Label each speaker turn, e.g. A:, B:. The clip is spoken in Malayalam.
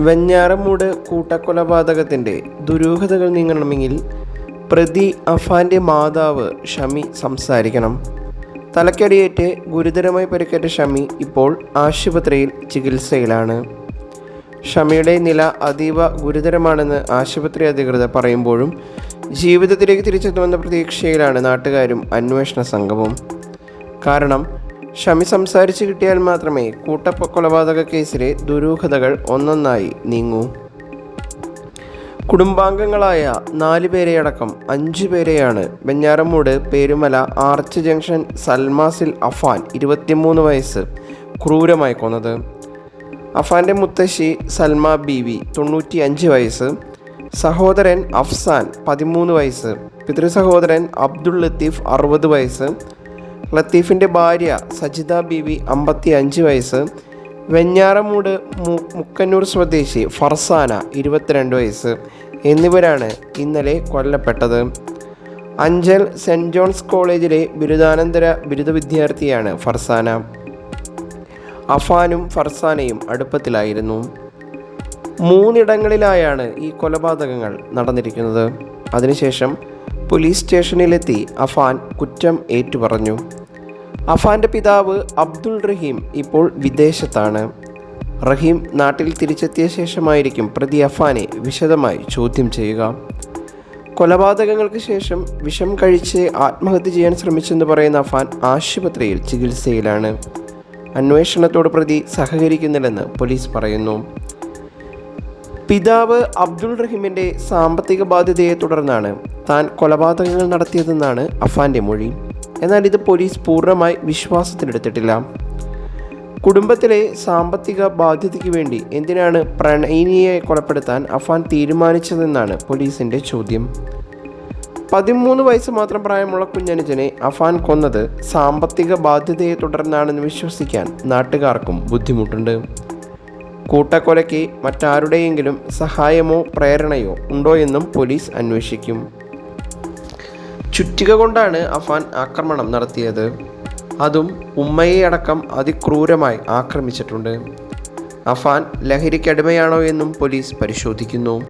A: വെഞ്ഞാറമൂട് കൂട്ടക്കൊലപാതകത്തിന്റെ ദുരൂഹതകൾ നീങ്ങണമെങ്കിൽ പ്രതി അഫാന്റെ മാതാവ് ഷമി സംസാരിക്കണം. തലക്കടിയേറ്റ് ഗുരുതരമായി പരിക്കേറ്റ ഷമി ഇപ്പോൾ ആശുപത്രിയിൽ ചികിത്സയിലാണ്. ഷമിയുടെ നില അതീവ ഗുരുതരമാണെന്ന് ആശുപത്രി അധികൃതർ പറയുമ്പോഴും ജീവിതത്തിലേക്ക് തിരിച്ചെത്തുമെന്ന പ്രതീക്ഷയിലാണ് നാട്ടുകാരും അന്വേഷണ സംഘവും. കാരണം ഷമി സംസാരിച്ചു കിട്ടിയാൽ മാത്രമേ കൂട്ടക്കൊലപാതക കേസിലെ ദുരൂഹതകൾ ഒന്നൊന്നായി നീങ്ങൂ. കുടുംബാംഗങ്ങളായ നാല് പേരെയടക്കം അഞ്ചു പേരെയാണ് വെഞ്ഞാറമൂട് പേരുമല ആർച്ച് ജംഗ്ഷൻ സൽമാസിൽ അഫാൻ ഇരുപത്തിമൂന്ന് വയസ്സ് ക്രൂരമായി കൊന്നത്. അഫാന്റെ മുത്തശ്ശി സൽമ ബീവി തൊണ്ണൂറ്റി അഞ്ച് വയസ്സ് സഹോദരൻ അഫ്സാൻ പതിമൂന്ന് വയസ്സ് പിതൃസഹോദരൻ അബ്ദുൾ ലത്തീഫ് അറുപത് വയസ്സ് ലത്തീഫിന്റെ ഭാര്യ സജിത ബീവി അമ്പത്തി അഞ്ച് വയസ്സ് വെഞ്ഞാറമൂട് മുക്കന്നൂർ സ്വദേശി ഫർസാന ഇരുപത്തിരണ്ട് വയസ്സ് എന്നിവരാണ് ഇന്നലെ കൊല്ലപ്പെട്ടത്. അഞ്ചൽ സെന്റ് ജോൺസ് കോളേജിലെ ബിരുദാനന്തര ബിരുദ വിദ്യാർത്ഥിയാണ് ഫർസാന. അഫാനും ഫർസാനയും അടുപ്പത്തിലായിരുന്നു. മൂന്നിടങ്ങളിലായാണ് ഈ കൊലപാതകങ്ങൾ നടന്നിരിക്കുന്നത്. അതിനുശേഷം പോലീസ് സ്റ്റേഷനിലെത്തി അഫാൻ കുറ്റം ഏറ്റുപറഞ്ഞു. അഫാന്റെ പിതാവ് അബ്ദുൾ റഹീം ഇപ്പോൾ വിദേശത്താണ്. റഹീം നാട്ടിൽ തിരിച്ചെത്തിയ ശേഷമായിരിക്കും പ്രതി അഫാനെ വിശദമായി ചോദ്യം ചെയ്യുക. കൊലപാതകങ്ങൾക്ക് ശേഷം വിഷം കഴിച്ച് ആത്മഹത്യ ചെയ്യാൻ ശ്രമിച്ചെന്ന് പറയുന്ന അഫാൻ ആശുപത്രിയിൽ ചികിത്സയിലാണ്. അന്വേഷണത്തോട് പ്രതി സഹകരിക്കുന്നില്ലെന്ന് പോലീസ് പറയുന്നു. പിതാവ് അബ്ദുൾ റഹീമിന്റെ സാമ്പത്തിക ബാധ്യതയെ തുടർന്നാണ് താൻ കൊലപാതകങ്ങൾ നടത്തിയതെന്നാണ് അഫാന്റെ മൊഴി. എന്നാൽ ഇത് പോലീസ് പൂർണമായി വിശ്വാസത്തിലെടുത്തിട്ടില്ല കുടുംബത്തിലെ സാമ്പത്തിക ബാധ്യതയ്ക്ക് വേണ്ടി എന്തിനാണ് പ്രണയിനിയെ കൊലപ്പെടുത്താൻ അഫാൻ തീരുമാനിച്ചതെന്നാണ് പോലീസിന്റെ ചോദ്യം. പതിമൂന്ന് വയസ്സ് മാത്രം പ്രായമുള്ള കുഞ്ഞനുജനെ അഫാൻ കൊന്നത് സാമ്പത്തിക ബാധ്യതയെ തുടർന്നാണെന്ന് വിശ്വസിക്കാൻ നാട്ടുകാർക്കും ബുദ്ധിമുട്ടുണ്ട്. കൂട്ടക്കൊലയ്ക്ക് മറ്റാരുടെയെങ്കിലും സഹായമോ പ്രേരണയോ ഉണ്ടോ എന്നും പോലീസ് അന്വേഷിക്കും. ചുറ്റിക കൊണ്ടാണ് അഫാൻ ആക്രമണം നടത്തിയത്. അതും ഉമ്മയെ അടക്കം അതിക്രൂരമായി ആക്രമിച്ചിട്ടുണ്ട്. അഫാൻ ലഹരിക്കടിമയാണോ എന്നും പോലീസ് പരിശോധിക്കുന്നു.